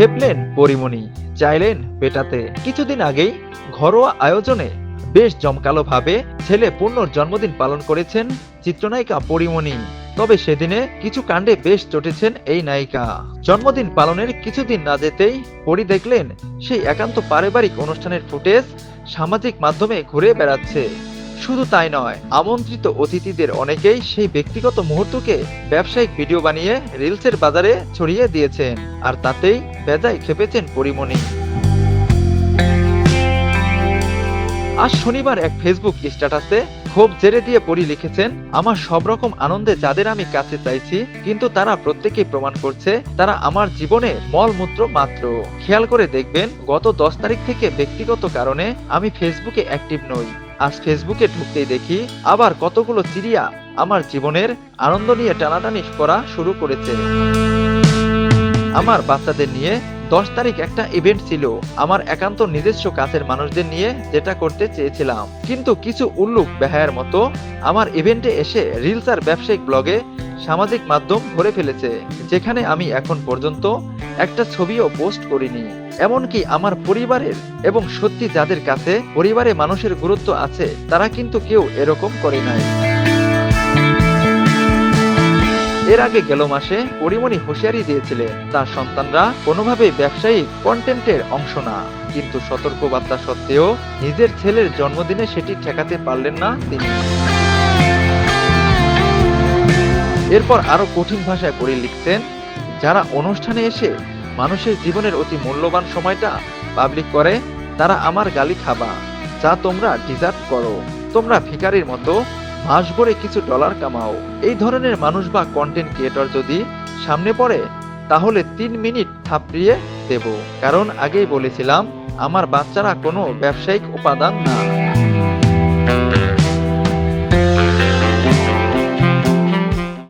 খেপলেন পরিমণি। চাইলেন পেটাতে। কিছুদিন আগেই ঘরোয়া আয়োজনে বেশ জমকালো ভাবে ছেলে পূর্ণর জন্মদিন পালন করেছেন চিত্রনায়িকা পরিমণি। তবে সেদিনে কিছু কাণ্ডে বেশ চটেছেন এই নায়িকা। জন্মদিন পালনের কিছুদিন না যেতেই পরি দেখলেন সেই একান্ত পারিবারিক অনুষ্ঠানের ফুটেজ সামাজিক মাধ্যমে ঘুরে বেড়াচ্ছে। শুধু তাই নয়, আমন্ত্রিত অতিথিদের অনেকেই সেই ব্যক্তিগত মুহূর্তকে ব্যবসায়িক ভিডিও বানিয়ে রিলসের বাজারে ছড়িয়ে দিয়েছেন, আর তাতেই বেজায় খেপেছেন পরিমণি। আজ শনিবার এক ফেসবুক স্ট্যাটাসে ক্ষোভ জেরে দিয়ে পড়ি লিখেছেন, আমার সব রকম আনন্দে যাদের আমি কাছে চাইছি, কিন্তু তারা প্রত্যেকেই প্রমাণ করছে, তারা আমার জীবনে মলমূত্র মাত্র। খেয়াল করে দেখবেন, গত দশ তারিখ থেকে ব্যক্তিগত কারণে আমি ফেসবুকে অ্যাক্টিভ নই। আজ ফেসবুকে ঢুকতেই দেখি আবার কতগুলো চিড়িয়া আমার জীবনের আনন্দ নিয়ে টানাটানি করা শুরু করেছে। আমার বাচ্চাদের নিয়ে দশ তারিখ একটা ইভেন্ট ছিল, আমার একান্ত নিজস্ব কাছের মানুষদের নিয়ে যেটা করতে চেয়েছিলাম। কিন্তু কিছু উল্লুক বেহায়ার মতো আমার ইভেন্টে এসে রিলস আর ব্যবসায়িক ব্লগে সামাজিক মাধ্যম ভরে ফেলেছে, যেখানে আমি এখন পর্যন্ত একটা ছবিও পোস্ট করিনি। এমনকি আমার পরিবারের এবং সত্যি যাদের কাছে পরিবারে মানুষের গুরুত্ব আছে, তারা কিন্তু কেউ এরকম করে নাই। এর আগে গেল মাসে পরিমণি হুঁশিয়ারি দিয়েছিলেন, তার সন্তানরা কোনোভাবেই ব্যবসায়িক কন্টেন্টের অংশ না। কিন্তু সতর্কবার্তা সত্ত্বেও নিজের ছেলের জন্মদিনে সেটি ঠেকাতে পারলেন না তিনি। এরপর আরও কঠিন ভাষায় পড়ে লিখতেন, যারা অনুষ্ঠানে এসে মানুষের জীবনের অতি মূল্যবান সময়টা পাবলিক করে, তারা আমার গালি খাবা, যা তোমরা ডিজার্ভ করো। তোমরা ভিখারির মতো মাস ভরে কিছু ডলার কামাও। এই ধরনের মানুষ বা কন্টেন্ট ক্রিয়েটর যদি সামনে পড়ে, তাহলে তিন মিনিট থাপড়িয়ে দেব। কারণ আগেই বলেছিলাম, আমার বাচ্চারা কোনো ব্যবসায়িক উপাদান না।